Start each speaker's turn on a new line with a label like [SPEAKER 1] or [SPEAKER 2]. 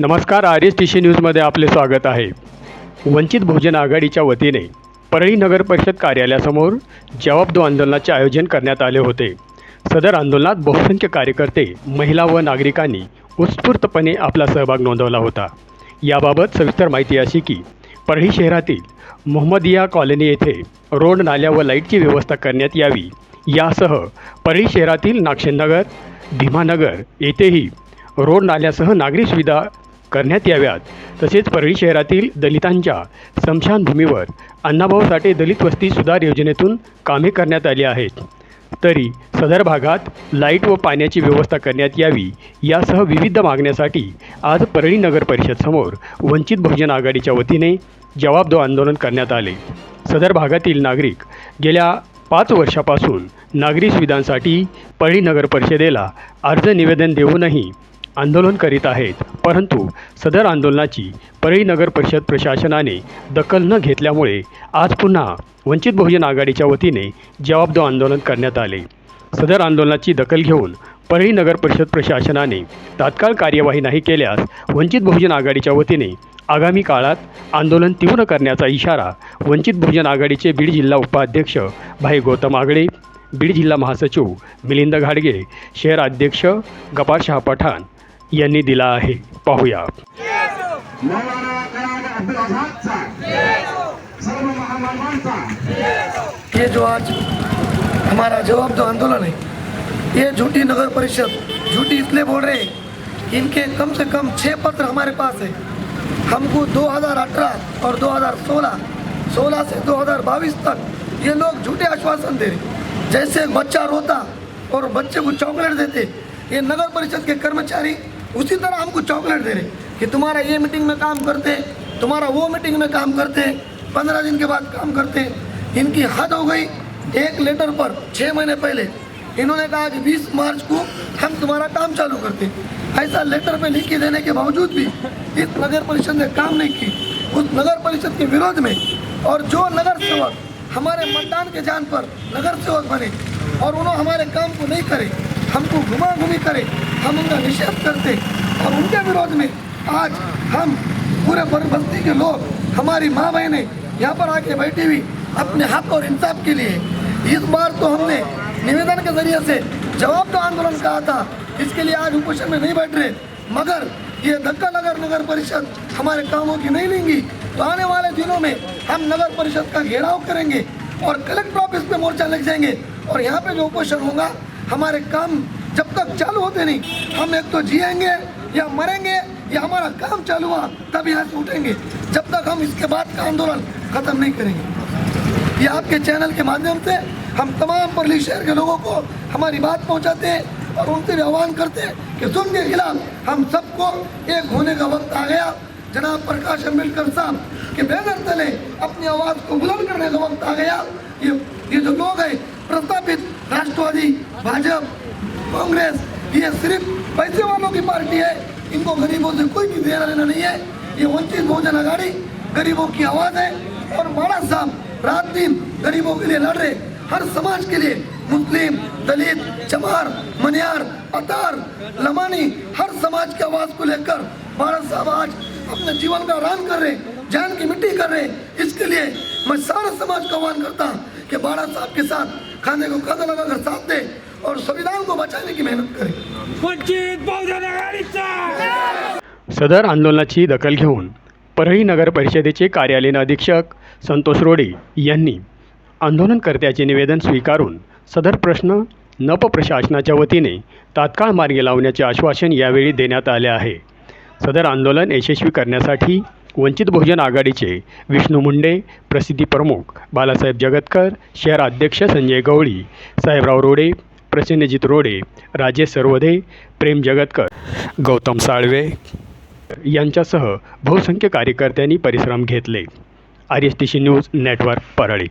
[SPEAKER 1] नमस्कार are S T सी न्यूजमध्ये आपले स्वागत आहे. वंचित बहुजन आघाडीच्या वतीने परळी नगर परिषद कार्यालयासमोर जवाब दो आंदोलनाचे आयोजन करण्यात आले होते. सदर आंदोलनात बहुसंख्य कार्यकर्ते महिला व नागरिकांनी उत्स्फूर्तपणे आपला सहभाग नोंदवला होता. याबाबत सविस्तर माहिती अशी की परळी शहरातील मोहम्मदिया कॉलनी येथे रोड नाल्या व लाईटची व्यवस्था करण्यात यावी. यासह परळी शहरातील नागशेननगर भीमानगर येथेही रोड नाल्यासह नागरी सुविधा करण्यात याव्यात. तसेच परळी शहरातील दलितांच्या स्मशानभूमीवर अण्णाभाऊ साठे दलित वस्ती सुधार योजनेतून कामे करण्यात आली आहेत. तरी सदर भागात लाइट व पाण्याची व्यवस्था करण्यात यावी यासह विविध मागण्यासाठी आज परळी नगर परिषदसमोर वंचित बहुजन आघाडीच्या वतीने जवाब दो आंदोलन करण्यात आले. सदर भागातील नागरिक गेल्या पाच वर्षापासून नागरी सुविधांसाठी परळी नगर परिषदेला अर्ज निवेदन देऊनही आंदोलन करीत आहेत. परंतु सदर आंदोलनाची परळी नगर परिषद प्रशासनाने दखल न घेतल्यामुळे आज पुन्हा वंचित बहुजन आघाडीच्या वतीने जवाबदार आंदोलन करण्यात आले. सदर आंदोलनाची दखल घेऊन परळी नगर परिषद प्रशासनाने तात्काळ कार्यवाही नाही केल्यास वंचित बहुजन आघाडीच्या वतीने आगामी काळात आंदोलन तीव्र करण्याचा इशारा वंचित बहुजन आघाडीचे बीड जिल्हा उपाध्यक्ष भाई गौतम आगडे बीड जिल्हा महासचिव मिलिंद घाडगे शहर अध्यक्ष गपारशहा पठाण यांनी दिला आहे. पाहूया
[SPEAKER 2] ये जो आज हमारा जवाब दो आंदोलन है, ये झूठी नगर परिषद, झूठी इसलिए बोल रहे हैं, इनके कम से कम छः पत्र हमारे पास है। हमको 2018 और 2016 16 से 2022 तक ये लोग झूठे आश्वासन दे रहे जैसे बच्चा रोता और बच्चे को चॉकलेट देते, ये नगर परिषद के कर्मचारी उसी तरह हमको चॉकलेट दे रहे कि तुम्हारा ये मीटिंग में काम करते तुम्हारा वो मीटिंग में काम करते पंद्रह दिन के बाद काम करते इनकी हद हो गई एक लेटर पर छः महीने पहले। इन्होंने कहा कि 20 मार्च को हम तुम्हारा काम चालू करते ऐसा लेटर पे लिख के देने के बावजूद भी इस नगर परिषद ने काम नहीं की उस नगर परिषद के विरोध में और जो नगर सेवक हमारे मतदान के जान पर नगर सेवक बने और उन्होंने हमारे काम को नहीं करे, हमको घुमा घुमी करे हम उनका निषेध करते और उनके विरोध में आज हम पूरे बर- बस्ती के लोग, हमारी माँ बहनें यहाँ पर आके बैठी हुई अपने हक और इंसाफ के लिए, इस बार तो हमने निवेदन के ज़रिए से जवाब तो आंदोलन कहा था, इसके लिए आज उपोषण में नहीं बैठ रहे, मगर ये धक्का नगर नगर परिषद हमारे कामों की नहीं लेंगी तो आने वाले दिनों में हम नगर परिषद का घेराव करेंगे और कलेक्टर ऑफ़िस पे मोर्चा लग जाएँगे और यहाँ पे जो उपोषण होगा, हमारे काम जब तक चालू होते नहीं, हम एक तो जिएँगे या मरेंगे, या हमारा काम चालू हुआ तब यहाँ से उठेंगे। जब तक हम इसके बाद का आंदोलन खत्म नहीं करेंगे। ये आपके चैनल के माध्यम से हम तमाम परली शहर के लोगों को हमारी बात पहुंचाते हैं और उनसे भी आह्वान करते हैं कि जुल्म के खिलाफ हम सबको एक होने का वक्त आ गया। जनाब प्रकाश अंबेडकर साहब के बैनर तले अपनी आवाज़ को बुलंद करने का वक्त आ गया। ये ये जो लोग हैं प्रस्तापित ये सिर्फ़ पैसे वालों की पार्टी है। इनको गरीबों से कोई भी देना लेना नहीं है। ये वंचित बहुजन आघाड़ी गरीबों की आवाज़ है और माड़ा साहब रात दिन गरीबों के लिए लड़ रहे। हर समाज के लिए मुस्लिम, दलित चमार मनियार, अतार, लमानी, हर समाज की आवाज़ को लेकर माड़ा साहब आज अपने जीवन का रान कर रहे जान की मिट्टी कर रहे इसके लिए मैं सारे समाज का आह्वान करता हूँ कि बाड़ा साहब के साथ खाने को खाना लगाकर साथ दे। और संविधान को बचाने की मेहनत करें।
[SPEAKER 3] वंचित बहुजन आघाडीचा!
[SPEAKER 1] सदर आंदोलनाची दखल घेऊन परळी नगर परिषदेचे कार्यालयीन अधीक्षक संतोष रोडे यांनी आंदोलनकर्त्याचे निवेदन स्वीकारून सदर प्रश्न नप प्रशासनाच्या वतीने तात्काळ मार्गी लावण्याचे आश्वासन यावेळी देण्यात आले आहे. सदर आंदोलन यशस्वी करण्यासाठी वंचित बहुजन आघाडीचे विष्णू मुंडे प्रसिद्धी प्रमुख बालासाहेब जगतकर शहर अध्यक्ष संजय गवळी साहेबराव रोडे प्रसन्नजित रोडे राजेश सरवदे प्रेम जगतकर. गौतम साळवे. यांच्यासह बहुसंख्य कार्यकर्त्यांनी परिश्रम घेतले. R S T C news network Parli.